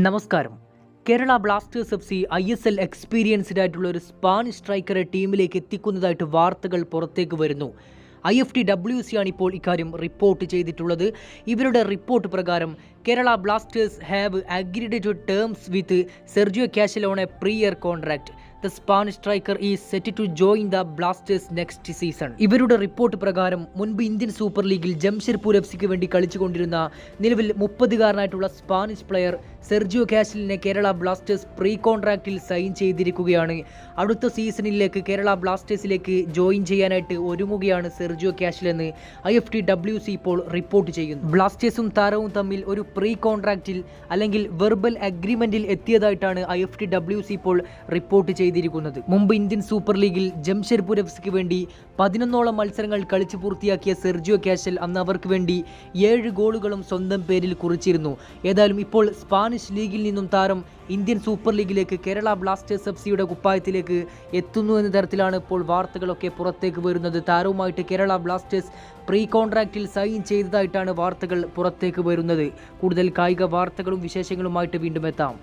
നമസ്കാരം. Kerala Blasters F C I S L experienced ആയിട്ടുള്ള ഒരു സ്പാനിഷ് സ്ട്രൈക്കറെ ടീമിലേക്ക് എത്തിക്കുന്നതായിട്ട് വാർത്തകൾ പുറത്തേക്ക് വരുന്നു. I F T W C ആണ് ഇപ്പോൾ ഇക്കാര്യം റിപ്പോർട്ട് ചെയ്തിട്ടുള്ളത്. ഇവരുടെ റിപ്പോർട്ട് പ്രകാരം Kerala Blasters have agreed to terms with Sergio Castel on a pre year contract the Spanish striker is set to join the Blasters next season ഇവരുടെ report പ്രകാരം മുൻപ് Indian super ലീഗിൽ ജംഷഡ്പൂർ എഫ് സിക്ക് വേണ്ടി കളിച്ചുകൊണ്ടിരുന്ന നിലവിൽ മുപ്പതുകാരനായിട്ടുള്ള സ്പാനിഷ് പ്ലെയർ സെർജിയോ കാശലിനെ കേരള ബ്ലാസ്റ്റേഴ്സ് പ്രീ കോൺട്രാക്റ്റിൽ സൈൻ ചെയ്തിരിക്കുകയാണ്. അടുത്ത സീസണിലേക്ക് കേരള ബ്ലാസ്റ്റേഴ്സിലേക്ക് ജോയിൻ ചെയ്യാനായിട്ട് ഒരുങ്ങുകയാണ് സെർജിയോ കാശൽ എന്ന് I F T W C ഇപ്പോൾ റിപ്പോർട്ട് ചെയ്യുന്നു. ബ്ലാസ്റ്റേഴ്സും താരവും തമ്മിൽ ഒരു പ്രീ കോൺട്രാക്റ്റിൽ അല്ലെങ്കിൽ വെർബൽ അഗ്രിമെന്റിൽ എത്തിയതായിട്ടാണ് I F T W C ഇപ്പോൾ റിപ്പോർട്ട് ചെയ്തിരിക്കുന്നത്. മുമ്പ് ഇന്ത്യൻ സൂപ്പർ ലീഗിൽ ജംഷഡ്പൂർ എഫ് സിക്ക് വേണ്ടി പതിനൊന്നോളം മത്സരങ്ങൾ കളിച്ചു പൂർത്തിയാക്കിയ സെർജിയോ കാശൽ അന്ന് അവർക്ക് വേണ്ടി ഏഴ് ഗോളുകളും സ്വന്തം പേരിൽ കുറിച്ചിരുന്നു. ഏതായാലും ഇപ്പോൾ സ്പാനിഷ് ലീഗിൽ നിന്നും താരം ഇന്ത്യൻ സൂപ്പർ ലീഗിലേക്ക് കേരള ബ്ലാസ്റ്റേഴ്സ് എഫ് സിയുടെ കുപ്പായത്തിലേക്ക് എത്തുന്നു എന്ന തരത്തിലാണ് ഇപ്പോൾ വാർത്തകളൊക്കെ പുറത്തേക്ക് വരുന്നത്. താരവുമായിട്ട് കേരള ബ്ലാസ്റ്റേഴ്സ് പ്രീ കോൺട്രാക്റ്റിൽ സൈൻ ചെയ്തതായിട്ടാണ് വാർത്തകൾ പുറത്തേക്ക് വരുന്നത്. കൂടുതൽ കായിക വാർത്തകളും വിശേഷങ്ങളുമായിട്ട് വീണ്ടും എത്താം.